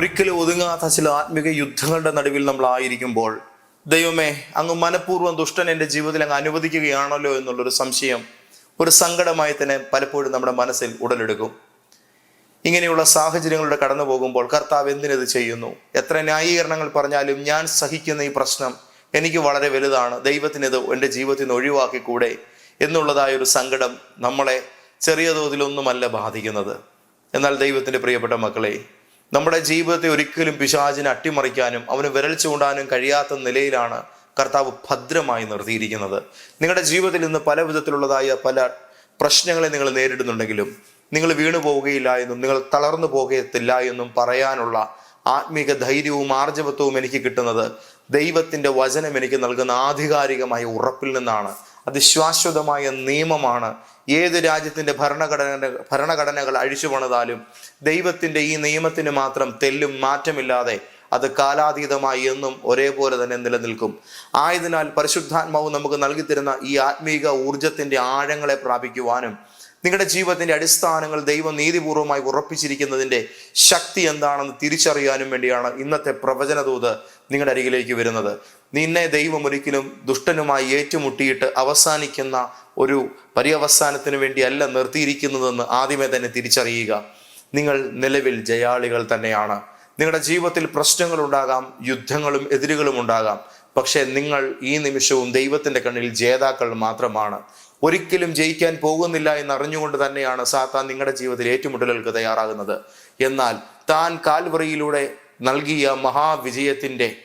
ഒരിക്കലും ഒതുങ്ങാത്ത ചില ആത്മിക യുദ്ധങ്ങളുടെ നടുവിൽ നമ്മൾ ആയിരിക്കുമ്പോൾ ദൈവമേ അങ്ങ് മനഃപൂർവം ദുഷ്ടൻ എന്റെ ജീവിതത്തിൽ അങ്ങ് അനുവദിക്കുകയാണല്ലോ എന്നുള്ളൊരു സംശയം ഒരു സങ്കടമായി തന്നെ പലപ്പോഴും നമ്മുടെ മനസ്സിൽ ഉടലെടുക്കും. ഇങ്ങനെയുള്ള സാഹചര്യങ്ങളുടെ കടന്നു പോകുമ്പോൾ കർത്താവ് എന്തിനത് ചെയ്യുന്നു? എത്ര ന്യായീകരണങ്ങൾ പറഞ്ഞാലും ഞാൻ സഹിക്കുന്ന ഈ പ്രശ്നം എനിക്ക് വളരെ വലുതാണ്. ദൈവത്തിനിത് എന്റെ ജീവിതത്തിൽ നിന്ന് ഒഴിവാക്കിക്കൂടെ എന്നുള്ളതായ ഒരു സങ്കടം നമ്മളെ ചെറിയ തോതിലൊന്നുമല്ല ബാധിക്കുന്നത്. എന്നാൽ ദൈവത്തിന്റെ പ്രിയപ്പെട്ട മക്കളെ നമ്മുടെ ജീവിതത്തെ ഒരിക്കലും പിശാചിനെ അട്ടിമറിക്കാനും അവന് വിരൽ ചൂണ്ടാനും കഴിയാത്ത നിലയിലാണ് കർത്താവ് ഭദ്രമായി നിർത്തിയിരിക്കുന്നത്. നിങ്ങളുടെ ജീവിതത്തിൽ ഇന്ന് പല വിധത്തിലുള്ളതായ പല പ്രശ്നങ്ങളെ നിങ്ങൾ നേരിടുന്നുണ്ടെങ്കിലും നിങ്ങൾ വീണു പോവുകയില്ല എന്നും നിങ്ങൾ തളർന്നു പോകത്തില്ല എന്നും പറയാനുള്ള ആത്മീക ധൈര്യവും ആർജവത്വവും എനിക്ക് കിട്ടുന്നത് ദൈവത്തിന്റെ വചനം എനിക്ക് നൽകുന്ന ആധികാരികമായ ഉറപ്പിൽ നിന്നാണ്. അത് ശാശ്വതമായ നിയമമാണ്. ഏത് രാജ്യത്തിന്റെ ഭരണഘടന ഭരണഘടനകൾ അഴിച്ചു പണിതാലും ദൈവത്തിന്റെ ഈ നിയമത്തിന് മാത്രം തെല്ലും മാറ്റമില്ലാതെ അത് കാലാതീതമായി എന്നും ഒരേപോലെ തന്നെ നിലനിൽക്കും. ആയതിനാൽ പരിശുദ്ധാത്മാവ് നമുക്ക് നൽകി തരുന്ന ഈ ആത്മീക ഊർജത്തിന്റെ ആഴങ്ങളെ പ്രാപിക്കുവാനും നിങ്ങളുടെ ജീവിതത്തിന്റെ അടിസ്ഥാനങ്ങൾ ദൈവം നീതിപൂർവമായി ഉറപ്പിച്ചിരിക്കുന്നതിന്റെ ശക്തി എന്താണെന്ന് തിരിച്ചറിയാനും വേണ്ടിയാണ് ഇന്നത്തെ പ്രവചനദൂത് നിങ്ങളുടെ അരികിലേക്ക് വരുന്നത്. നിന്നെ ദൈവം ഒരിക്കലും ദുഷ്ടനുമായി ഏറ്റുമുട്ടിയിട്ട് അവസാനിക്കുന്ന ഒരു പര്യവസാനത്തിന് വേണ്ടിയല്ല നിർത്തിയിരിക്കുന്നതെന്ന് ആദ്യമേ തന്നെ തിരിച്ചറിയുക. നിങ്ങൾ നിലവിൽ ജയാളികൾ തന്നെയാണ്. നിങ്ങളുടെ ജീവിതത്തിൽ പ്രശ്നങ്ങൾ ഉണ്ടാകാം യുദ്ധങ്ങളും എതിരുകളും ഉണ്ടാകാം. പക്ഷേ നിങ്ങൾ ഈ നിമിഷവും ദൈവത്തിന്റെ കണ്ണിൽ ജേതാക്കൾ മാത്രമാണ്. ഒരിക്കലും ജയിക്കാൻ പോകുന്നില്ല എന്ന് അറിഞ്ഞുകൊണ്ട് തന്നെയാണ് സാത്താൻ നിങ്ങളുടെ ജീവിതത്തിൽ ഏറ്റുമുട്ടലുകൾക്ക് തയ്യാറാകുന്നത്. എന്നാൽ താൻ കാൽവറിയിലൂടെ നൽകിയ മഹാവിജയത്തിന്റെ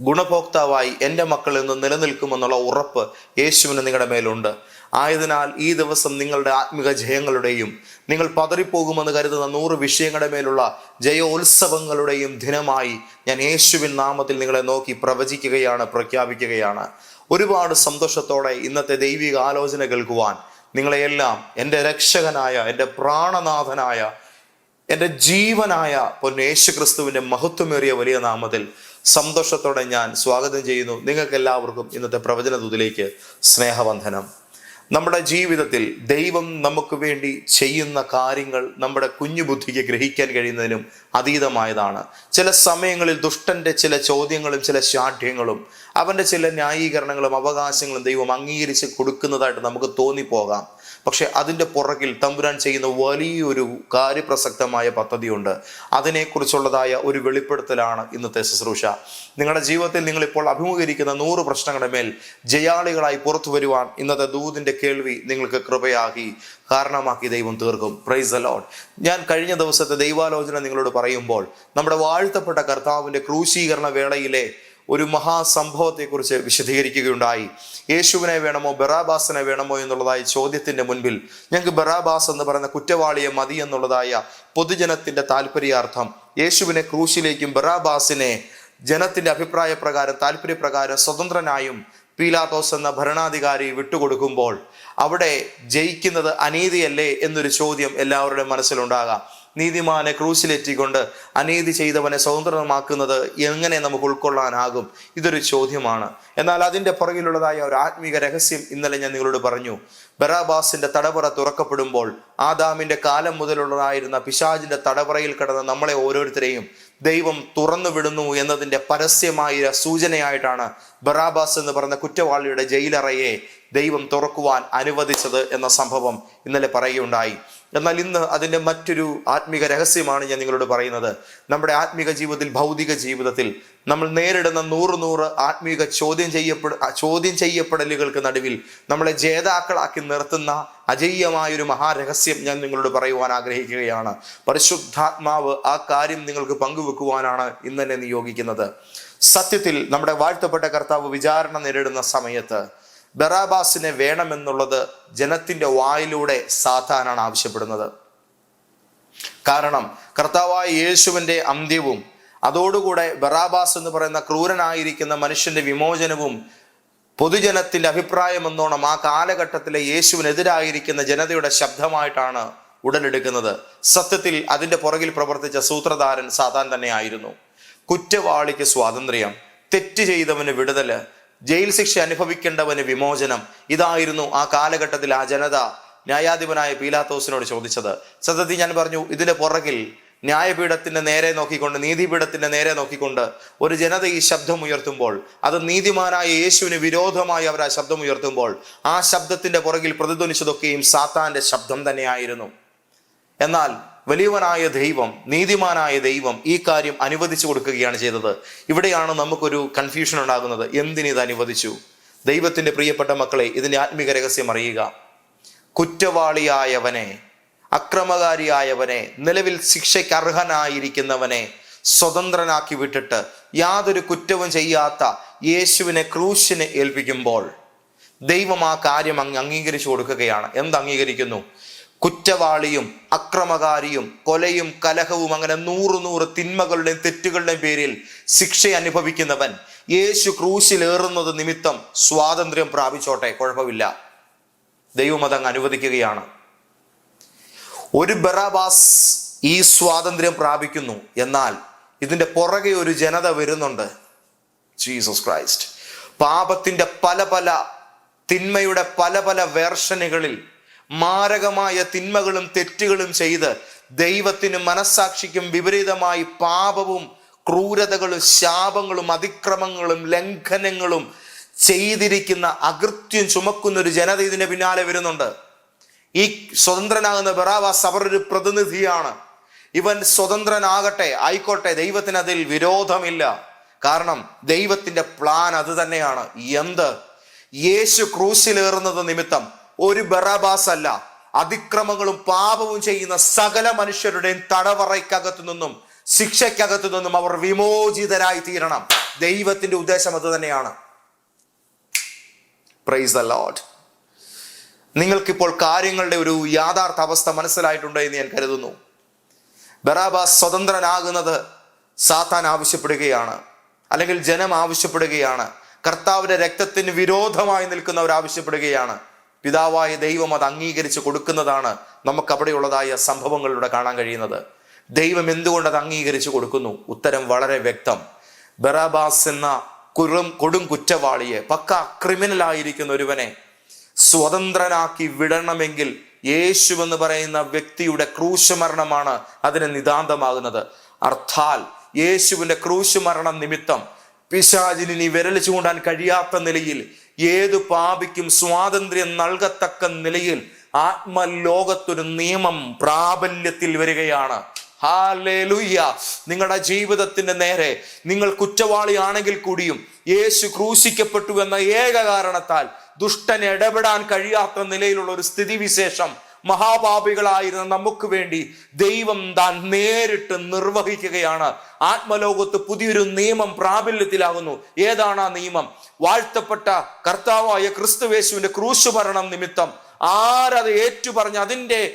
ഗുണഭോക്താവായി എന്റെ മക്കൾ എന്ന് നിലനിൽക്കുമെന്നുള്ള ഉറപ്പ് യേശുവിന് നിങ്ങളുടെ മേലുണ്ട്. ആയതിനാൽ ഈ ദിവസം നിങ്ങളുടെ ആത്മിക ജയങ്ങളുടെയും നിങ്ങൾ പതറിപ്പോകുമെന്ന് കരുതുന്ന നൂറ് വിഷയങ്ങളുടെ മേലുള്ള ജയോത്സവങ്ങളുടെയും ദിനമായി ഞാൻ യേശുവിൻ നാമത്തിൽ നിങ്ങളെ നോക്കി പ്രവചിക്കുകയാണ് പ്രഖ്യാപിക്കുകയാണ്. ഒരുപാട് സന്തോഷത്തോടെ ഇന്നത്തെ ദൈവിക ആലോചന കേൾക്കുവാൻ നിങ്ങളെയെല്ലാം എന്റെ രക്ഷകനായ എന്റെ പ്രാണനാഥനായ എന്റെ ജീവനായ പൊന്നേശു ക്രിസ്തുവിന്റെ മഹത്വമേറിയ വലിയ നാമത്തിൽ സന്തോഷത്തോടെ ഞാൻ സ്വാഗതം ചെയ്യുന്നു. നിങ്ങൾക്ക് എല്ലാവർക്കും ഇന്നത്തെ പ്രവചന ദൂതിലേക്ക് സ്നേഹവന്ദനം. നമ്മുടെ ജീവിതത്തിൽ ദൈവം നമുക്ക് വേണ്ടി ചെയ്യുന്ന കാര്യങ്ങൾ നമ്മുടെ കുഞ്ഞു ബുദ്ധിക്ക് ഗ്രഹിക്കാൻ കഴിയുന്നതിനും അതീതമായതാണ്. ചില സമയങ്ങളിൽ ദുഷ്ടന്റെ ചില ചോദ്യങ്ങളും ചില ശാഠ്യങ്ങളും അവന്റെ ചില ന്യായീകരണങ്ങളും അവകാശങ്ങളും ദൈവം അംഗീകരിച്ച് കൊടുക്കുന്നതായിട്ട് നമുക്ക് തോന്നിപ്പോകാം. പക്ഷെ അതിന്റെ പുറകിൽ തമ്പുരാൻ ചെയ്യുന്ന വലിയൊരു കാര്യപ്രസക്തമായ പദ്ധതിയുണ്ട്. അതിനെക്കുറിച്ചുള്ളതായ ഒരു വെളിപ്പെടുത്തലാണ് ഇന്നത്തെ ശുശ്രൂഷ. നിങ്ങളുടെ ജീവിതത്തിൽ നിങ്ങളിപ്പോൾ അഭിമുഖീകരിക്കുന്ന നൂറ് പ്രശ്നങ്ങളുടെ മേൽ ജയാളികളായി പുറത്തു വരുവാൻ ഇന്നത്തെ ദൂതിന്റെ കേൾവി നിങ്ങൾക്ക് കൃപയാക്കി കാരണമാക്കി ദൈവം തീർക്കും. പ്രൈസ് അലോഡ് ഞാൻ കഴിഞ്ഞ ദിവസത്തെ ദൈവാലോചന നിങ്ങളോട് പറയുമ്പോൾ നമ്മുടെ വാഴ്ത്തപ്പെട്ട കർത്താവിന്റെ ക്രൂശീകരണ വേളയിലെ ഒരു മഹാസംഭവത്തെക്കുറിച്ച് വിശദീകരിക്കുകയുണ്ടായി. യേശുവിനെ വേണമോ ബറാബാസിനെ വേണമോ എന്നുള്ളതായ ചോദ്യത്തിന്റെ മുൻപിൽ ഞങ്ങൾക്ക് ബറാബാസ് എന്ന് പറയുന്ന കുറ്റവാളിയെ മതി എന്നുള്ളതായ പൊതുജനത്തിന്റെ താല്പര്യാർത്ഥം യേശുവിനെ ക്രൂശിലേക്കും ബറാബാസിനെ ജനത്തിന്റെ അഭിപ്രായ പ്രകാരം താല്പര്യപ്രകാരം സ്വതന്ത്രനായും പീലാത്തോസ് എന്ന ഭരണാധികാരി വിട്ടുകൊടുക്കുമ്പോൾ അവിടെ ജയിക്കുന്നത് അനീതിയല്ലേ എന്നൊരു ചോദ്യം എല്ലാവരുടെ മനസ്സിലുണ്ടാകാം. നീതിമാനെ ക്രൂശിലെറ്റിക്കൊണ്ട് അനീതി ചെയ്തവനെ സ്വതന്ത്രമാക്കുന്നത് എങ്ങനെ നമുക്ക് ഉൾക്കൊള്ളാനാകും? ഇതൊരു ചോദ്യമാണ്. എന്നാൽ അതിന്റെ പുറകിലുള്ളതായ ഒരു ആത്മീക രഹസ്യം ഇന്നലെ ഞാൻ നിങ്ങളോട് പറഞ്ഞു. ബറാബാസിന്റെ തടവറ തുറക്കപ്പെടുമ്പോൾ ആദാമിന്റെ കാലം മുതലുള്ളതായിരുന്ന പിശാജിന്റെ തടവറയിൽ കിടന്ന നമ്മളെ ഓരോരുത്തരെയും ദൈവം തുറന്നു വിടുന്നു എന്നതിന്റെ പരസ്യമായ സൂചനയായിട്ടാണ് ബറാബാസ് എന്ന് പറഞ്ഞ കുറ്റവാളിയുടെ ജയിലറയെ ദൈവം തുറക്കുവാൻ അനുവദിച്ചത് എന്ന സംഭവം ഇന്നലെ പറയുകയുണ്ടായി. എന്നാൽ ഇന്ന് അതിന്റെ മറ്റൊരു ആത്മീക രഹസ്യമാണ് ഞാൻ നിങ്ങളോട് പറയുന്നത്. നമ്മുടെ ആത്മീക ജീവിതത്തിൽ ഭൗതിക ജീവിതത്തിൽ നമ്മൾ നേരിടുന്ന നൂറ് നൂറ് ആത്മീക ചോദ്യം ചെയ്യപ്പെട ചോദ്യം ചെയ്യപ്പെടലുകൾക്ക് നടുവിൽ നമ്മളെ ജേതാക്കളാക്കി നിർത്തുന്ന അജയ്യമായൊരു മഹാരഹസ്യം ഞാൻ നിങ്ങളോട് പറയുവാൻ ആഗ്രഹിക്കുകയാണ്. പരിശുദ്ധാത്മാവ് ആ കാര്യം നിങ്ങൾക്ക് പങ്കുവെക്കുവാനാണ് ഇന്ന് എന്നെ നിയോഗിക്കുന്നത്. സത്യത്തിൽ നമ്മുടെ വാഴ്ത്തപ്പെട്ട കർത്താവ് വിചാരണ നേരിടുന്ന സമയത്ത് ബറാബാസിനെ വേണമെന്നുള്ളത് ജനത്തിന്റെ വായിലൂടെ സാത്താനാണ് ആവശ്യപ്പെടുന്നത്. കാരണം കർത്താവായ യേശുവിന്റെ അന്ത്യവും അതോടുകൂടെ ബറാബാസ് എന്ന് പറയുന്ന ക്രൂരനായിരിക്കുന്ന മനുഷ്യന്റെ വിമോചനവും പൊതുജനത്തിന്റെ അഭിപ്രായം എന്നോണം ആ കാലഘട്ടത്തിലെ യേശുവിനെതിരായിരിക്കുന്ന ജനതയുടെ ശബ്ദമായിട്ടാണ് ഉടലെടുക്കുന്നത്. സത്യത്തിൽ അതിന്റെ പുറകിൽ പ്രവർത്തിച്ച സൂത്രധാരൻ സാധാൻ തന്നെയായിരുന്നു. കുറ്റവാളിക്ക് സ്വാതന്ത്ര്യം തെറ്റ് ചെയ്തവന് വിടുതൽ ജയിൽ ശിക്ഷ അനുഭവിക്കേണ്ടവന് വിമോചനം. ഇതായിരുന്നു ആ കാലഘട്ടത്തിൽ ആ ജനത ന്യായാധിപനായ പീലാത്തോസിനോട് ചോദിച്ചത്. സത്യത്തിൽ ഞാൻ പറഞ്ഞു ഇതിന്റെ പുറകിൽ ന്യായപീഠത്തിന്റെ നേരെ നോക്കിക്കൊണ്ട് നീതിപീഠത്തിന്റെ നേരെ നോക്കിക്കൊണ്ട് ഒരു ജനത ഈ ശബ്ദം ഉയർത്തുമ്പോൾ അത് നീതിമാനായ യേശുവിന് വിരോധമായി അവർ ആ ശബ്ദം ഉയർത്തുമ്പോൾ ആ ശബ്ദത്തിന്റെ പുറകിൽ പ്രതിധ്വനിച്ചതൊക്കെയും സാത്താന്റെ ശബ്ദം തന്നെയായിരുന്നു. എന്നാൽ വലിയവനായ ദൈവം നീതിമാനായ ദൈവം ഈ കാര്യം അനുവദിച്ചു കൊടുക്കുകയാണ് ചെയ്തത്. ഇവിടെയാണ് നമുക്കൊരു കൺഫ്യൂഷൻ ഉണ്ടാകുന്നത്. എന്തിനിത് അനുവദിച്ചു? ദൈവത്തിന്റെ പ്രിയപ്പെട്ട മക്കളെ ഇതിന്റെ ആത്മീക രഹസ്യം അറിയുക. കുറ്റവാളിയായവനെ അക്രമകാരിയായവനെ നിലവിൽ ശിക്ഷയ്ക്ക് അർഹനായിരിക്കുന്നവനെ സ്വതന്ത്രനാക്കി വിട്ടിട്ട് യാതൊരു കുറ്റവും ചെയ്യാത്ത യേശുവിനെ ക്രൂശിനെ ഏൽപ്പിക്കുമ്പോൾ ദൈവം ആ കാര്യം അങ്ങ് അംഗീകരിച്ചു കൊടുക്കുകയാണ്. എന്ത് അംഗീകരിക്കുന്നു? കുറ്റവാളിയും അക്രമകാരിയും കൊലയും കലഹവും അങ്ങനെ നൂറ് നൂറ് തിന്മകളുടെയും തെറ്റുകളുടെയും പേരിൽ ശിക്ഷ അനുഭവിക്കുന്നവൻ യേശു ക്രൂശിലേറുന്നത് നിമിത്തം സ്വാതന്ത്ര്യം പ്രാപിച്ചോട്ടെ കുഴപ്പമില്ല. ദൈവം അനുവദിക്കുകയാണ്. ഒരു ബറാബാസ് ഈ സ്വാതന്ത്ര്യം പ്രാപിക്കുന്നു. എന്നാൽ ഇതിന്റെ പുറകെ ഒരു ജനത വരുന്നുണ്ട്. Jesus Christ. പാപത്തിന്റെ പല പല തിന്മയുടെ പല പല വേർഷനുകളിൽ മാരകമായ തിന്മകളും തെറ്റുകളും ചെയ്ത് ദൈവത്തിന് മനസ്സാക്ഷിക്കും വിപരീതമായി പാപവും ക്രൂരതകളും ശാപങ്ങളും അതിക്രമങ്ങളും ലംഘനങ്ങളും ചെയ്തിരിക്കുന്ന അകൃത്യം ചുമക്കുന്ന ഒരു ജനത ഇതിന് പിന്നാലെ വരുന്നുണ്ട്. ഈ സ്വതന്ത്രനാകുന്ന ബറാവാസ് അവർ ഒരു പ്രതിനിധിയാണ്. ഇവൻ സ്വതന്ത്രനാകട്ടെ ആയിക്കോട്ടെ ദൈവത്തിന് അതിൽ വിരോധമില്ല. കാരണം ദൈവത്തിന്റെ പ്ലാൻ അത് തന്നെയാണ്. എന്ത്? യേശു ക്രൂശിലേറുന്നത് നിമിത്തം ഒരു ബറാബാസ് അല്ല അതിക്രമങ്ങളും പാപവും ചെയ്യുന്ന സകല മനുഷ്യരുടെയും തടവറയ്ക്കകത്തു നിന്നും ശിക്ഷയ്ക്കകത്തു നിന്നും അവർ വിമോചിതരായി തീരണം. ദൈവത്തിന്റെ ഉദ്ദേശം അത് തന്നെയാണ്. പ്രൈസ് ദ ലോഡ് നിങ്ങൾക്കിപ്പോൾ കാര്യങ്ങളുടെ ഒരു യാഥാർത്ഥ അവസ്ഥ മനസ്സിലായിട്ടുണ്ട് എന്ന് ഞാൻ കരുതുന്നു. ബറാബാസ് സ്വതന്ത്രനാകുന്നത് സാത്താൻ ആവശ്യപ്പെടുകയാണ്. അല്ലെങ്കിൽ ജനം ആവശ്യപ്പെടുകയാണ്. കർത്താവിന്റെ രക്തത്തിന് വിരോധമായി നിൽക്കുന്നവർ ആവശ്യപ്പെടുകയാണ്. പിതാവായ ദൈവം അത് അംഗീകരിച്ച് കൊടുക്കുന്നതാണ് നമുക്ക് അവിടെയുള്ളതായ സംഭവങ്ങളിലൂടെ കാണാൻ കഴിയുന്നത്. ദൈവം എന്തുകൊണ്ട് അത് അംഗീകരിച്ച് കൊടുക്കുന്നു? ഉത്തരം വളരെ വ്യക്തം. ബറാബാസ് എന്ന കുറും കൊടും കുറ്റവാളിയെ പക്ക ക്രിമിനൽ ആയിരിക്കുന്ന ഒരുവനെ സ്വതന്ത്രനാക്കി വിടണമെങ്കിൽ യേശു എന്ന് പറയുന്ന വ്യക്തിയുടെ ക്രൂശുമരണമാണ് അതിന് നിതാന്തമാകുന്നത്. അർത്ഥാൽ യേശുവിന്റെ ക്രൂശ് മരണം നിമിത്തം പിശാചിനി വിരൽ ചൂണ്ടാൻ കഴിയാത്ത നിലയിൽ ഏതു പാപിക്കും സ്വാതന്ത്ര്യം നൽകത്തക്ക നിലയിൽ ആത്മലോകത്തൊരു നിയമം പ്രാബല്യത്തിൽ വരികയാണ്. നിങ്ങളുടെ ജീവിതത്തിന്റെ നേരെ നിങ്ങൾ കുറ്റവാളിയാണെങ്കിൽ കൂടിയും യേശു ക്രൂശിക്കപ്പെട്ടു എന്ന ഏക കാരണത്താൽ ദുഷ്ടൻ ഇടപെടാൻ കഴിയാത്ത നിലയിലുള്ള ഒരു സ്ഥിതിവിശേഷം മഹാപാപികളായിരുന്ന നമുക്ക് വേണ്ടി ദൈവം താൻ നേരിട്ട് നിർവഹിക്കുകയാണ്. ആത്മലോകത്ത് പുതിയൊരു നിയമം പ്രാബല്യത്തിലാകുന്നു. ഏതാണ് ആ നിയമം? വാഴ്ത്തപ്പെട്ട കർത്താവായ ക്രിസ്തുവേശുവിന്റെ ക്രൂശുഭരണം നിമിത്തം ആരത് ഏറ്റുപറഞ്ഞ് അതിന്റെ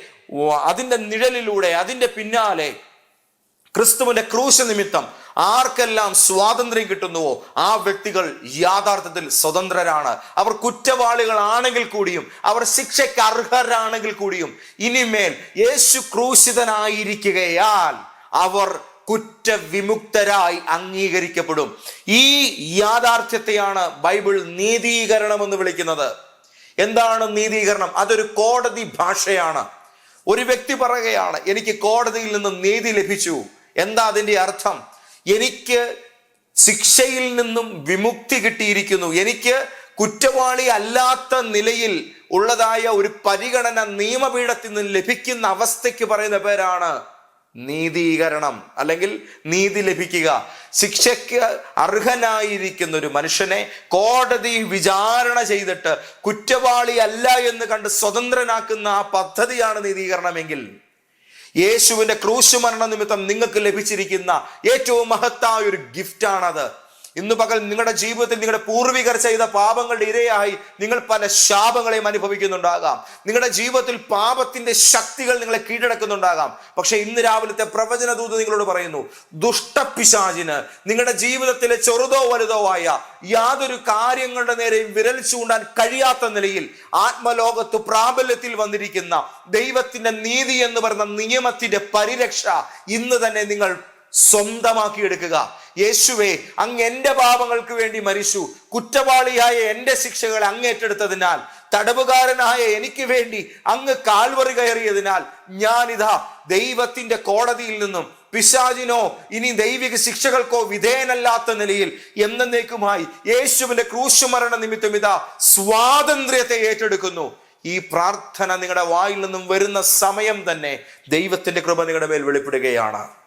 അതിന്റെ നിഴലിലൂടെ അതിന്റെ പിന്നാലെ ക്രിസ്തുവിന്റെ ക്രൂശ് നിമിത്തം ആർക്കെല്ലാം സ്വാതന്ത്ര്യം കിട്ടുന്നുവോ ആ വ്യക്തികൾ യാഥാർത്ഥ്യത്തിൽ സ്വതന്ത്രരാണ്. അവർ കുറ്റവാളികളാണെങ്കിൽ കൂടിയും അവർ ശിക്ഷയ്ക്ക് അർഹരാണെങ്കിൽ കൂടിയും ഇനിമേൽ യേശു ക്രൂശിതനായിരിക്കുകയാൽ അവർ കുറ്റവിമുക്തരായി അംഗീകരിക്കപ്പെടും. ഈ യാഥാർത്ഥ്യത്തെയാണ് ബൈബിൾ നീതീകരണം എന്ന് വിളിക്കുന്നത്. എന്താണ് നീതീകരണം? അതൊരു കോടതി ഭാഷയാണ്. ഒരു വ്യക്തി പറയുകയാണ് എനിക്ക് കോടതിയിൽ നിന്ന് നീതി ലഭിച്ചു. എന്താ അതിന്റെ അർത്ഥം? എനിക്ക് ശിക്ഷയിൽ നിന്നും വിമുക്തി കിട്ടിയിരിക്കുന്നു. എനിക്ക് കുറ്റവാളി അല്ലാത്ത നിലയിൽ ഉള്ളതായ ഒരു പരിഗണന നിയമപീഠത്തിൽ നിന്ന് ലഭിക്കുന്ന അവസ്ഥയ്ക്ക് പറയുന്ന പേരാണ് നീതീകരണം അല്ലെങ്കിൽ നീതി ലഭിക്കുക. ശിക്ഷയ്ക്ക് അർഹനായിരിക്കുന്ന ഒരു മനുഷ്യനെ കോടതി വിചാരണ ചെയ്തിട്ട് കുറ്റവാളി അല്ല എന്ന് കണ്ട് സ്വതന്ത്രനാക്കുന്ന ആ പദ്ധതിയാണ് നീതീകരണമെങ്കിൽ യേശുവിന്റെ ക്രൂശ് മരണ നിമിത്തം നിങ്ങൾക്ക് ലഭിച്ചിരിക്കുന്ന ഏറ്റവും മഹത്തായ ഒരു ഗിഫ്റ്റാണത് ഇന്ന് പകൽ നിങ്ങളുടെ ജീവിതത്തിൽ നിങ്ങളുടെ പൂർവികർ ചെയ്ത പാപങ്ങളുടെ ഇരയായി നിങ്ങൾ പല ശാപങ്ങളെയും അനുഭവിക്കുന്നുണ്ടാകാം. നിങ്ങളുടെ ജീവിതത്തിൽ പാപത്തിന്റെ ശക്തികൾ നിങ്ങളെ കീഴടക്കുന്നുണ്ടാകാം. പക്ഷെ ഇന്ന് രാവിലത്തെ പ്രവചന ദൂത് നിങ്ങളോട് പറയുന്നു ദുഷ്ടപിശാചിന് നിങ്ങളുടെ ജീവിതത്തിലെ ചെറുതോ വലുതോ ആയ യാതൊരു കാര്യങ്ങളുടെ നേരെയും വിരൽ ചൂണ്ടാൻ കഴിയാത്ത നിലയിൽ ആത്മലോകത്ത് പ്രാബല്യത്തിൽ വന്നിരിക്കുന്ന ദൈവത്തിന്റെ നീതി എന്ന് പറയുന്ന നിയമത്തിന്റെ പരിരക്ഷ ഇന്ന് തന്നെ നിങ്ങൾ സ്വന്തമാക്കി എടുക്കുക യേശുവേ അങ്ങ് എന്റെ പാപങ്ങൾക്ക് വേണ്ടി മരിച്ചു. കുറ്റവാളിയായ എന്റെ ശിക്ഷകൾ അങ്ങേറ്റെടുത്തതിനാൽ തടവുകാരനായ എനിക്ക് വേണ്ടി അങ്ങ് കാൽവറി കയറിയതിനാൽ ഞാനിതാ ദൈവത്തിന്റെ കോടതിയിൽ നിന്നും പിശാചിനോ ഇനി ദൈവിക ശിക്ഷകൾക്കോ വിധേയനല്ലാത്ത നിലയിൽ എന്നേക്കുമായി യേശുവിന്റെ ക്രൂശുമരണ നിമിത്തം ഇതാ സ്വാതന്ത്ര്യത്തെ ഏറ്റെടുക്കുന്നു. ഈ പ്രാർത്ഥന നിങ്ങളുടെ വായിൽ നിന്നും വരുന്ന സമയം തന്നെ ദൈവത്തിന്റെ കൃപ നിങ്ങളുടെ മേൽ വെളിപ്പെടുകയാണ്.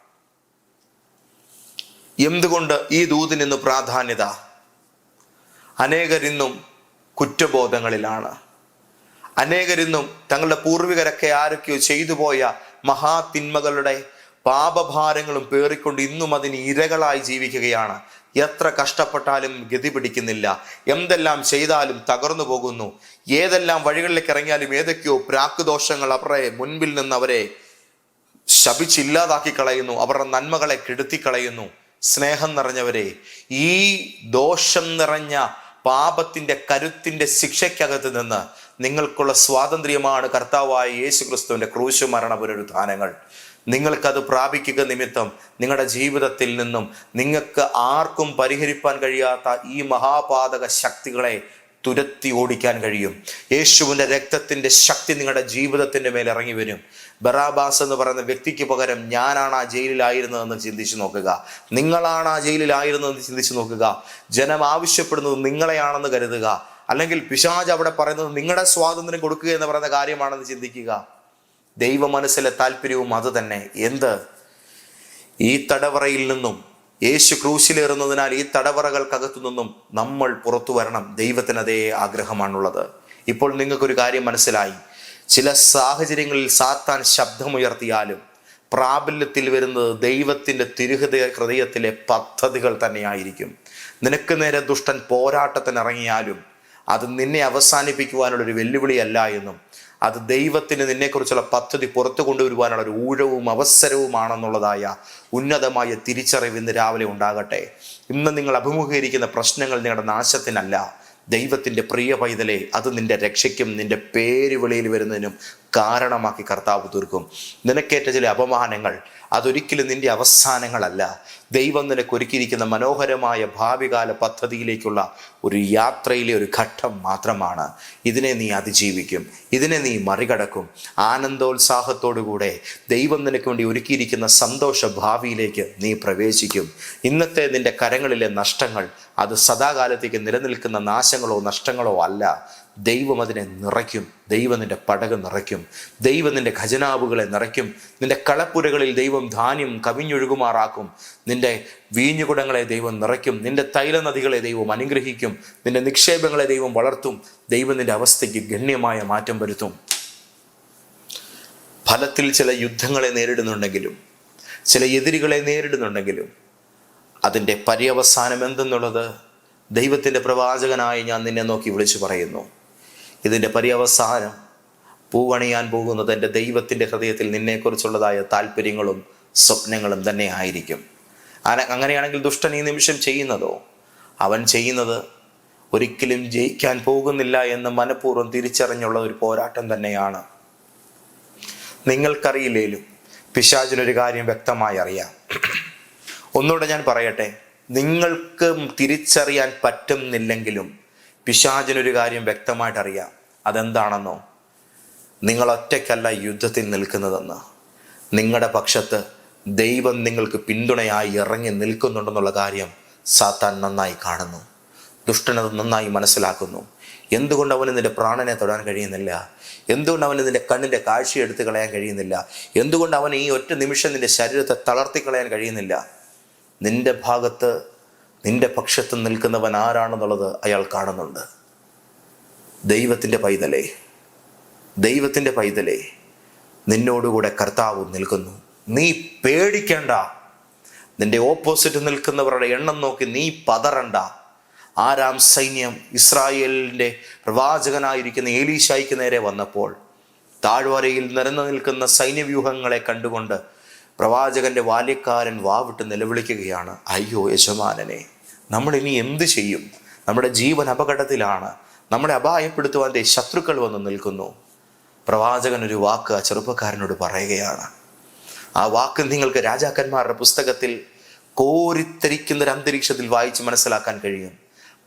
എന്തുകൊണ്ട് ഈ ദൂതിന് ഇന്ന് പ്രാധാന്യത? അനേകരിന്നും കുറ്റബോധങ്ങളിലാണ്. അനേകരിന്നും തങ്ങളുടെ പൂർവികരൊക്കെ ആരൊക്കെയോ ചെയ്തു പോയ മഹാതിന്മകളുടെ പാപഭാരങ്ങളും പേറിക്കൊണ്ട് ഇന്നും അതിന് ഇരകളായി ജീവിക്കുകയാണ്. എത്ര കഷ്ടപ്പെട്ടാലും ഗതി പിടിക്കുന്നില്ല. എന്തെല്ലാം ചെയ്താലും തകർന്നു പോകുന്നു. ഏതെല്ലാം വഴികളിലേക്ക് ഇറങ്ങിയാലും ഏതൊക്കെയോ പ്രാക്കുദോഷങ്ങൾ അവരെ മുൻപിൽ നിന്ന് അവരെ ശപിച്ചില്ലാതാക്കി കളയുന്നു. അവരുടെ നന്മകളെ കെടുത്തി കളയുന്നു. സ്നേഹം നിറഞ്ഞവരെ ഈ ദോഷം നിറഞ്ഞ പാപത്തിന്റെ കരുത്തിന്റെ ശിക്ഷയ്ക്കകത്ത് നിന്ന് നിങ്ങൾക്കുള്ള സ്വാതന്ത്ര്യമാണ് കർത്താവായ യേശു ക്രിസ്തുവിന്റെ ക്രൂശു മരണ പുനരുദ്ധാനങ്ങൾ നിങ്ങൾക്കത് പ്രാപിക്കുക നിമിത്തം നിങ്ങളുടെ ജീവിതത്തിൽ നിന്നും നിങ്ങൾക്ക് ആർക്കും പരിഹരിപ്പാൻ കഴിയാത്ത ഈ മഹാപാതക ശക്തികളെ തുരത്തി ഓടിക്കാൻ കഴിയും. യേശുവിന്റെ രക്തത്തിന്റെ ശക്തി നിങ്ങളുടെ ജീവിതത്തിന്റെ മേൽ ഇറങ്ങി വരും. ബറാബാസ് എന്ന് പറയുന്ന വ്യക്തിക്ക് പകരം ഞാനാണ് ആ ജയിലിലായിരുന്നതെന്ന് ചിന്തിച്ചു നോക്കുക. നിങ്ങളാണ് ആ ജയിലിലായിരുന്നതെന്ന് ചിന്തിച്ചു നോക്കുക. ജനം ആവശ്യപ്പെടുന്നത് നിങ്ങളെയാണെന്ന് കരുതുക. അല്ലെങ്കിൽ പിശാജ് അവിടെ പറയുന്നത് നിങ്ങളുടെ സ്വാതന്ത്ര്യം കൊടുക്കുക എന്ന് പറയുന്ന കാര്യമാണെന്ന് ചിന്തിക്കുക. ദൈവ മനസ്സിലെ താല്പര്യവും അത് തന്നെ. എന്ത്? ഈ തടവറയിൽ നിന്നും യേശു ക്രൂശിലേറുന്നതിനാൽ ഈ തടവറകൾക്കകത്തു നിന്നും നമ്മൾ പുറത്തു വരണം. ദൈവത്തിന് അതേ ആഗ്രഹമാണുള്ളത്. ഇപ്പോൾ നിങ്ങൾക്കൊരു കാര്യം മനസ്സിലായി. ചില സാഹചര്യങ്ങളിൽ സാത്താൻ ശബ്ദമുയർത്തിയാലും പ്രാബല്യത്തിൽ വരുന്നത് ദൈവത്തിന്റെ തിരുഹൃദയ ഹൃദയത്തിലെ പദ്ധതികൾ തന്നെയായിരിക്കും. നിനക്ക് നേരെ ദുഷ്ടൻ പോരാട്ടത്തിന് ഇറങ്ങിയാലും അത് നിന്നെ അവസാനിപ്പിക്കുവാനുള്ളൊരു വെല്ലുവിളിയല്ല എന്നും അത് ദൈവത്തിന് നിന്നെക്കുറിച്ചുള്ള പദ്ധതി പുറത്തു കൊണ്ടുവരുവാനുള്ള ഒരു ഊഴവും അവസരവുമാണെന്നുള്ളതായ ഉന്നതമായ തിരിച്ചറിവ് ഇന്ന് രാവിലെ ഉണ്ടാകട്ടെ. ഇന്ന് നിങ്ങൾ അഭിമുഖീകരിക്കുന്ന പ്രശ്നങ്ങൾ നിങ്ങളുടെ നാശത്തിനല്ല. ദൈവത്തിന്റെ പ്രിയ പൈതലെ അത് നിന്റെ രക്ഷയ്ക്കും നിന്റെ പേര് വെളിയിൽ വരുന്നതിനും കാരണമാക്കി കർത്താവ് തീർക്കും. നിനക്കേറ്റ ചില അപമാനങ്ങൾ അതൊരിക്കലും നിന്റെ അവസാനങ്ങളല്ല. ദൈവം നിനക്ക് ഒരുക്കിയിരിക്കുന്ന മനോഹരമായ ഭാവികാല പദ്ധതിയിലേക്കുള്ള ഒരു യാത്രയിലെ ഒരു ഘട്ടം മാത്രമാണ്. ഇതിനെ നീ അതിജീവിക്കും. ഇതിനെ നീ മറികടക്കും. ആനന്ദോത്സാഹത്തോടുകൂടെ ദൈവം നിനക്ക് വേണ്ടി ഒരുക്കിയിരിക്കുന്ന സന്തോഷ ഭാവിയിലേക്ക് നീ പ്രവേശിക്കും. ഇന്നത്തെ നിന്റെ കരങ്ങളിലെ നഷ്ടങ്ങൾ അത് സദാകാലത്തേക്ക് നിലനിൽക്കുന്ന നാശങ്ങളോ നഷ്ടങ്ങളോ അല്ല. ദൈവം അതിനെ നിറയ്ക്കും. ദൈവം നിന്റെ പടകം നിറയ്ക്കും. ദൈവം നിന്റെ ഖജനാവുകളെ നിറയ്ക്കും. നിന്റെ കളപ്പുരകളിൽ ദൈവം ധാന്യം കവിഞ്ഞൊഴുകുമാറാക്കും. നിന്റെ വീഞ്ഞുകുടങ്ങളെ ദൈവം നിറയ്ക്കും. നിന്റെ തൈലനദികളെ ദൈവം അനുഗ്രഹിക്കും. നിന്റെ നിക്ഷേപങ്ങളെ ദൈവം വളർത്തും. ദൈവം നിന്റെ അവസ്ഥയ്ക്ക് ഗണ്യമായ മാറ്റം വരുത്തും. ഫലത്തിൽ ചില യുദ്ധങ്ങളെ നേരിടുന്നുണ്ടെങ്കിലും ചില എതിരികളെ നേരിടുന്നുണ്ടെങ്കിലും അതിന്റെ പര്യവസാനം എന്തെന്നുള്ളത് ദൈവത്തിന്റെ പ്രവാചകനായി ഞാൻ നിന്നെ നോക്കി വിളിച്ചു പറയുന്നു. ഇതിന്റെ പര്യവസാനം പൂവണിയാൻ പോകുന്നത് എന്റെ ദൈവത്തിന്റെ ഹൃദയത്തിൽ നിന്നെക്കുറിച്ചുള്ളതായ താല്പര്യങ്ങളും സ്വപ്നങ്ങളും തന്നെ ആയിരിക്കും. അങ്ങനെയാണെങ്കിൽ ദുഷ്ടൻ ഈ നിമിഷം ചെയ്യുന്നതോ? അവൻ ചെയ്യുന്നത് ഒരിക്കലും ജയിക്കാൻ പോകുന്നില്ല എന്ന് മനഃപൂർവം തിരിച്ചറിഞ്ഞുള്ള ഒരു പോരാട്ടം തന്നെയാണ്. നിങ്ങൾക്കറിയില്ലേലും പിശാചിനൊരു കാര്യം വ്യക്തമായി അറിയാം. ഒന്നുകൂടെ ഞാൻ പറയട്ടെ നിങ്ങൾക്ക് തിരിച്ചറിയാൻ പറ്റുന്നില്ലെങ്കിലും പിശാചിനൊരു കാര്യം വ്യക്തമായിട്ട് അറിയാം അതെന്താണെന്നോ? നിങ്ങൾ ഒറ്റയ്ക്കല്ല യുദ്ധത്തിൽ നിൽക്കുന്നതെന്ന്. നിങ്ങളുടെ പക്ഷത്ത് ദൈവം നിങ്ങൾക്ക് പിന്തുണയായി ഇറങ്ങി നിൽക്കുന്നുണ്ടെന്നുള്ള കാര്യം സാത്താൻ നന്നായി കാണുന്നു. ദുഷ്ടനത് നന്നായി മനസ്സിലാക്കുന്നു. എന്തുകൊണ്ട് അവന് നിന്റെ പ്രാണനെ തൊടാൻ കഴിയുന്നില്ല? എന്തുകൊണ്ട് അവന് നിന്റെ കണ്ണിന്റെ കാഴ്ച എടുത്തു കളയാൻ കഴിയുന്നില്ല? എന്തുകൊണ്ട് അവന് ഈ ഒറ്റ നിമിഷം നിന്റെ ശരീരത്തെ തളർത്തി കളയാൻ കഴിയുന്നില്ല? നിന്റെ ഭാഗത്ത് നിന്റെ പക്ഷത്ത് നിൽക്കുന്നവൻ ആരാണെന്നുള്ളത് അയാൾ കാണുന്നുണ്ട്. ദൈവത്തിന്റെ പൈതലേ ദൈവത്തിന്റെ പൈതലേ നിന്നോടുകൂടെ കർത്താവ് നിൽക്കുന്നു. നീ പേടിക്കേണ്ട. നിന്റെ ഓപ്പോസിറ്റ് നിൽക്കുന്നവരുടെ എണ്ണം നോക്കി നീ പതറണ്ട. ആരാം സൈന്യം ഇസ്രായേലിന്റെ പ്രവാചകനായിരിക്കുന്ന ഏലീശായിക്ക് നേരെ വന്നപ്പോൾ താഴ്വരയിൽ നിരന്നു നിൽക്കുന്ന സൈന്യവ്യൂഹങ്ങളെ കണ്ടുകൊണ്ട് പ്രവാചകന്റെ ബാല്യക്കാരൻ വാവിട്ട് നിലവിളിക്കുകയാണ് അയ്യോ യജമാനനെ നമ്മൾ ഇനി എന്ത് ചെയ്യും? നമ്മുടെ ജീവൻ അപകടത്തിലാണ്. നമ്മളെ അപായപ്പെടുത്തുവാൻ ദേ ശത്രുക്കൾ വന്ന് നിൽക്കുന്നു. പ്രവാചകൻ ഒരു വാക്ക് ആ ചെറുപ്പക്കാരനോട് പറയുകയാണ് ആ വാക്ക് നിങ്ങൾക്ക് രാജാക്കന്മാരുടെ പുസ്തകത്തിൽ കോരിത്തരിക്കുന്ന ഒരു അന്തരീക്ഷത്തിൽ വായിച്ച് മനസ്സിലാക്കാൻ കഴിയും.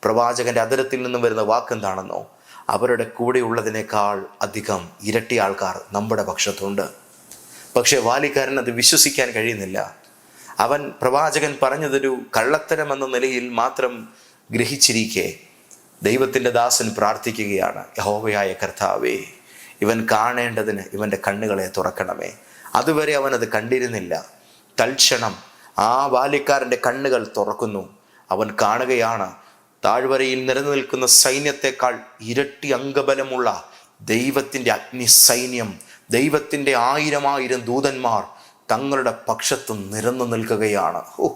പ്രവാചകന്റെ അതിരത്തിൽ നിന്നും വരുന്ന വാക്ക് എന്താണെന്നോ അവരുടെ കൂടെയുള്ളതിനേക്കാൾ അധികം ഇരട്ടി ആൾക്കാർ നമ്മുടെ പക്ഷത്തുണ്ട്. പക്ഷേ വാലിക്കാരൻ അത് വിശ്വസിക്കാൻ കഴിയുന്നില്ല. അവൻ പ്രവാചകൻ പറഞ്ഞതൊരു കള്ളത്തരം എന്ന നിലയിൽ മാത്രം ഗ്രഹിച്ചിരിക്കെ ദൈവത്തിന്റെ ദാസൻ പ്രാർത്ഥിക്കുകയാണ് യഹോവയായ കർത്താവേ ഇവൻ കാണേണ്ടതിന് ഇവന്റെ കണ്ണുകളെ തുറക്കണമേ. അതുവരെ അവൻ അത് കണ്ടിരുന്നില്ല. തൽക്ഷണം ആ ബാല്യക്കാരന്റെ കണ്ണുകൾ തുറക്കുന്നു. അവൻ കാണുകയാണ് താഴ്വരയിൽ നിലനിൽക്കുന്ന സൈന്യത്തെക്കാൾ ഇരട്ടി അംഗബലമുള്ള ദൈവത്തിന്റെ അഗ്നി സൈന്യം ദൈവത്തിന്റെ ആയിരമായിരം ആയിരം ദൂതന്മാർ തങ്ങളുടെ പക്ഷത്ത് നിരന്നു നിൽക്കുകയാണ്. ഓ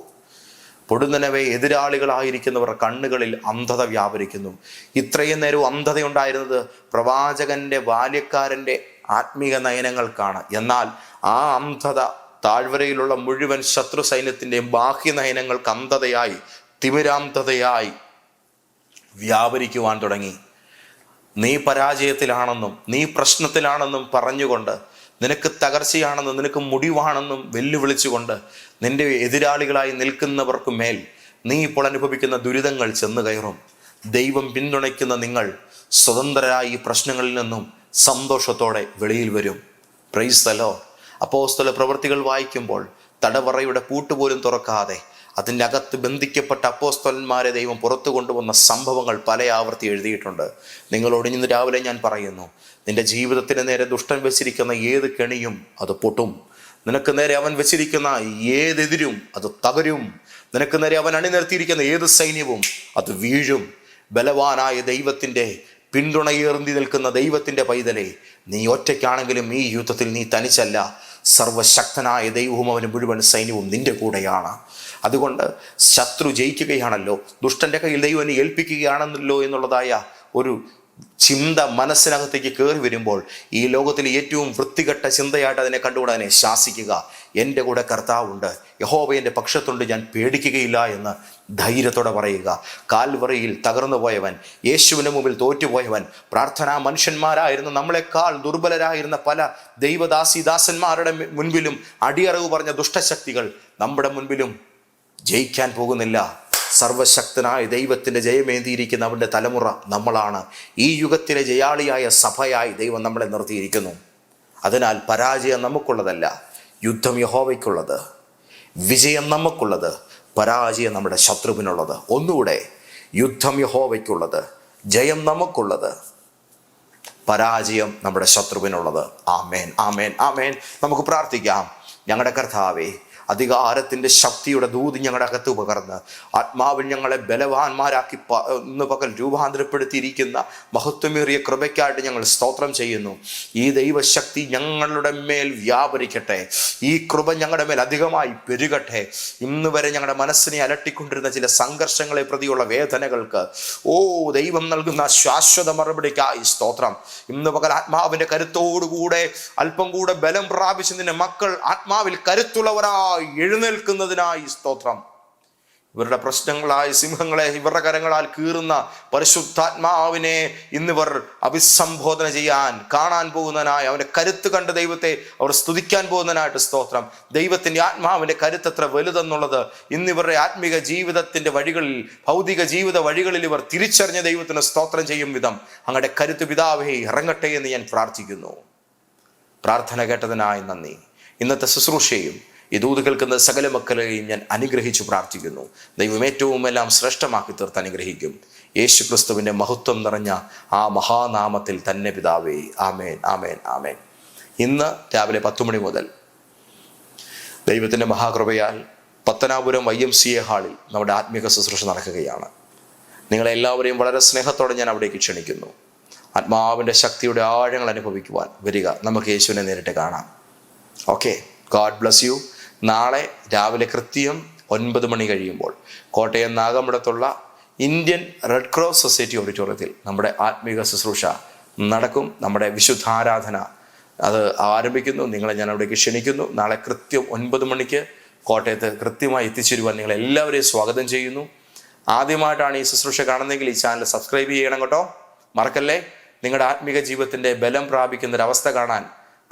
പൊടുന്നനവെ എതിരാളികളായിരിക്കുന്നവർ കണ്ണുകളിൽ അന്ധത വ്യാപരിക്കുന്നു. ഇത്രയും നേരം അന്ധതയുണ്ടായിരുന്നത് പ്രവാചകന്റെ ബാല്യക്കാരന്റെ ആത്മീക നയനങ്ങൾക്കാണ്. എന്നാൽ ആ അന്ധത താഴ്വരയിലുള്ള മുഴുവൻ ശത്രു സൈന്യത്തിന്റെയും ബാഹ്യ നയനങ്ങൾക്ക് അന്ധതയായി തിമിരാന്ധതയായി വ്യാപരിക്കുവാൻ തുടങ്ങി. നീ പരാജയത്തിലാണെന്നും നീ പ്രശ്നത്തിലാണെന്നും പറഞ്ഞുകൊണ്ട് നിനക്ക് തകർച്ചയാണെന്നും നിനക്ക് മുടിവാണെന്നും വെല്ലുവിളിച്ചുകൊണ്ട് നിന്റെ എതിരാളികളായി നിൽക്കുന്നവർക്ക് മേൽ നീ ഇപ്പോൾ അനുഭവിക്കുന്ന ദുരിതങ്ങൾ ചെന്ന് കയറും. ദൈവം പിന്തുണയ്ക്കുന്ന നിങ്ങൾ സ്വതന്ത്രരായി ഈ പ്രശ്നങ്ങളിൽ നിന്നും സന്തോഷത്തോടെ വെളിയിൽ വരും. പ്രൈസ് തലോ അപ്പോസ്തല പ്രവൃത്തികൾ വായിക്കുമ്പോൾ തടവറയുടെ പൂട്ടുപോലും തുറക്കാതെ അതിന്റെ അകത്ത് ബന്ധിക്കപ്പെട്ട അപ്പോസ്തലന്മാരെ ദൈവം പുറത്തു കൊണ്ടുവന്ന സംഭവങ്ങൾ പല ആവർത്തി എഴുതിയിട്ടുണ്ട്. നിങ്ങളോട് ഇന്ന് രാവിലെ ഞാൻ പറയുന്നു നിന്റെ ജീവിതത്തിന് നേരെ ദുഷ്ടൻ വെച്ചിരിക്കുന്ന ഏത് കെണിയും അത് പൊട്ടും. നിനക്ക് നേരെ അവൻ വെച്ചിരിക്കുന്ന ഏതെതിരും അത് തകരും. നിനക്ക് നേരെ അവൻ അണിനിർത്തിയിരിക്കുന്ന ഏത് സൈന്യവും അത് വീഴും. ബലവാനായ ദൈവത്തിന്റെ പിന്തുണയേർന്തി നിൽക്കുന്ന ദൈവത്തിന്റെ പൈതലെ നീ ഒറ്റയ്ക്കാണെങ്കിലും ഈ യുദ്ധത്തിൽ നീ തനിച്ചല്ല. സർവശക്തനായ ദൈവവും അവന് മുഴുവൻ സൈന്യവും നിന്റെ കൂടെയാണ്. അതുകൊണ്ട് ശത്രു ജയിക്കുകയാണല്ലോ. ദുഷ്ടന്റെ കയ്യിൽ ദൈവം എന്നെ ഏൽപ്പിക്കുകയാണെന്നല്ലോ എന്നുള്ളതായ ഒരു ചിന്ത മനസ്സിനകത്തേക്ക് കയറി വരുമ്പോൾ ഈ ലോകത്തിൽ ഏറ്റവും വൃത്തികെട്ട ചിന്തയായിട്ട് അതിനെ കണ്ടുകൂടാനെ ശാസിക്കുക. എന്റെ കൂടെ കർത്താവുണ്ട്. യഹോബ എന്റെ പക്ഷത്തുണ്ട്. ഞാൻ പേടിക്കുകയില്ല എന്ന് ധൈര്യത്തോടെ പറയുക. കാൽവറയിൽ തകർന്നു പോയവൻ യേശുവിന് മുമ്പിൽ തോറ്റുപോയവൻ പ്രാർത്ഥനാ മനുഷ്യന്മാരായിരുന്ന നമ്മളെക്കാൾ ദുർബലരായിരുന്ന പല ദൈവദാസിദാസന്മാരുടെ മുൻപിലും അടിയറവ് പറഞ്ഞ ദുഷ്ടശക്തികൾ നമ്മുടെ മുൻപിലും ജയിക്കാൻ പോകുന്നില്ല. സർവശക്തനായ ദൈവത്തിന്റെ ജയമേന്തിയിരിക്കുന്ന അവന്റെ തലമുറ നമ്മളാണ്. ഈ യുഗത്തിലെ ജയാളിയായ സഭയായി ദൈവം നമ്മളെ നിർത്തിയിരിക്കുന്നു. അതിനാൽ പരാജയം നമുക്കുള്ളതല്ല യുദ്ധം യഹോവയ്ക്കുള്ളത്. വിജയം നമുക്കുള്ളത് പരാജയം നമ്മുടെ ശത്രുവിനുള്ളത്. ഒന്നുകൂടെ യുദ്ധം യഹോവയ്ക്കുള്ളത് ജയം നമുക്കുള്ളത് പരാജയം നമ്മുടെ ശത്രുവിനുള്ളത്. ആമേൻ ആമേൻ ആമേൻ. നമുക്ക് പ്രാർത്ഥിക്കാം. ഞങ്ങളുടെ കർത്താവേ അധികാരത്തിന്റെ ശക്തിയുടെ ദൂത് ഞങ്ങളുടെ അകത്ത് പകർന്ന് ആത്മാവിൽ ഞങ്ങളെ ബലവാന്മാരാക്കി ഇന്ന് പകൽ രൂപാന്തരപ്പെടുത്തിയിരിക്കുന്ന മഹത്വമേറിയ കൃപയ്ക്കായിട്ട് ഞങ്ങൾ സ്തോത്രം ചെയ്യുന്നു. ഈ ദൈവശക്തി ഞങ്ങളുടെ മേൽ വ്യാപരിക്കട്ടെ. ഈ കൃപ ഞങ്ങളുടെ മേൽ അധികമായി പെരുകട്ടെ. ഇന്ന് വരെ ഞങ്ങളുടെ മനസ്സിനെ അലട്ടിക്കൊണ്ടിരുന്ന ചില സംഘർഷങ്ങളെ പ്രതിയുള്ള വേദനകൾക്ക് ഓ ദൈവം നൽകുന്ന ശാശ്വത മറുപടിക്കായി സ്തോത്രം. ഇന്ന് പകൽ ആത്മാവിന്റെ കരുത്തോടുകൂടെ അല്പം കൂടെ ബലം പ്രാപിച്ച് നിന്റെ മക്കൾ ആത്മാവിൽ കരുത്തുള്ളവരായി എഴുന്നേൽക്കുന്നതിനായി സ്തോത്രം. ഇവരുടെ പ്രശ്നങ്ങളായ സിംഹങ്ങളെ ഇവരുടെ കരങ്ങളാൽ കീറുന്ന പരിശുദ്ധാത്മാവിനെ ഇന്നിവർ അഭിസംബോധന ചെയ്യാൻ കാണാൻ പോകുന്നതിനായി അവന്റെ കരുത്ത് കണ്ട് ദൈവത്തെ അവർ സ്തുതിക്കാൻ പോകുന്നതിനായിട്ട് സ്തോത്രം. ദൈവത്തിന്റെ ആത്മാവിന്റെ കരുത്ത് എത്ര വലുതെന്നുള്ളത് ഇന്നിവരുടെ ആത്മീക ജീവിതത്തിന്റെ വഴികളിൽ ഭൗതിക ജീവിത വഴികളിൽ ഇവർ തിരിച്ചറിഞ്ഞ ദൈവത്തിന് സ്തോത്രം ചെയ്യും വിധം അങ്ങയുടെ കരുത്ത് പിതാവേ ഇറങ്ങട്ടെ എന്ന് ഞാൻ പ്രാർത്ഥിക്കുന്നു. പ്രാർത്ഥന കേട്ടതിനായി നന്ദി. ഇന്നത്തെ ശുശ്രൂഷയും ഈ ദൂത് കേൾക്കുന്ന സകല മക്കളെയും ഞാൻ അനുഗ്രഹിച്ചു പ്രാർത്ഥിക്കുന്നു. ദൈവം ഏറ്റവും എല്ലാം ശ്രേഷ്ഠമാക്കി തീർത്ത് അനുഗ്രഹിക്കും. യേശു ക്രിസ്തുവിന്റെ മഹത്വം നിറഞ്ഞ ആ മഹാനാമത്തിൽ തന്നെ പിതാവേ. ആമേൻ ആമേൻ ആമേൻ. ഇന്ന് രാവിലെ പത്തു മണി മുതൽ ദൈവത്തിന്റെ മഹാകൃപയാൽ Pathanapuram Y M C A ഹാളിൽ നമ്മുടെ ആത്മീക ശുശ്രൂഷ നടക്കുകയാണ്. നിങ്ങളെല്ലാവരെയും വളരെ സ്നേഹത്തോടെ ഞാൻ അവിടേക്ക് ക്ഷണിക്കുന്നു. ആത്മാവിന്റെ ശക്തിയുടെ ആഴങ്ങൾ അനുഭവിക്കുവാൻ വരിക. നമുക്ക് യേശുവിനെ നേരിട്ട് കാണാം. ഓക്കെ. God bless you. നാളെ രാവിലെ കൃത്യം ഒൻപത് മണി കഴിയുമ്പോൾ കോട്ടയം നാഗമ്പടത്തുള്ള ഇന്ത്യൻ റെഡ് ക്രോസ് സൊസൈറ്റി ഓഡിറ്റോറിയത്തിൽ നമ്മുടെ ആത്മീക ശുശ്രൂഷ നടക്കും. നമ്മുടെ വിശുദ്ധാരാധന അത് ആരംഭിക്കുന്നു. നിങ്ങളെ ഞാൻ അവിടേക്ക് ക്ഷണിക്കുന്നു. നാളെ കൃത്യം ഒൻപത് മണിക്ക് കോട്ടയത്ത് കൃത്യമായി എത്തിച്ചേരുവാൻ നിങ്ങളെ എല്ലാവരെയും സ്വാഗതം ചെയ്യുന്നു. ആദ്യമായിട്ടാണ് ഈ ശുശ്രൂഷ കാണുന്നതെങ്കിൽ ഈ ചാനൽ സബ്സ്ക്രൈബ് ചെയ്യണം കേട്ടോ. മറക്കല്ലേ? നിങ്ങളുടെ ആത്മീക ജീവിതത്തിന്റെ ബലം പ്രാപിക്കുന്ന ഒരു അവസ്ഥ കാണാൻ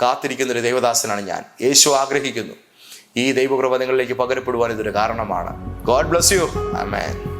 കാത്തിരിക്കുന്ന ഒരു ദൈവദാസനാണ് ഞാൻ. യേശു ആഗ്രഹിക്കുന്നു. ഈ ദൈവകൃപ നിങ്ങളിലേക്ക് പകരപ്പെടുവാൻ ഇതൊരു കാരണമാണ്. God bless you amen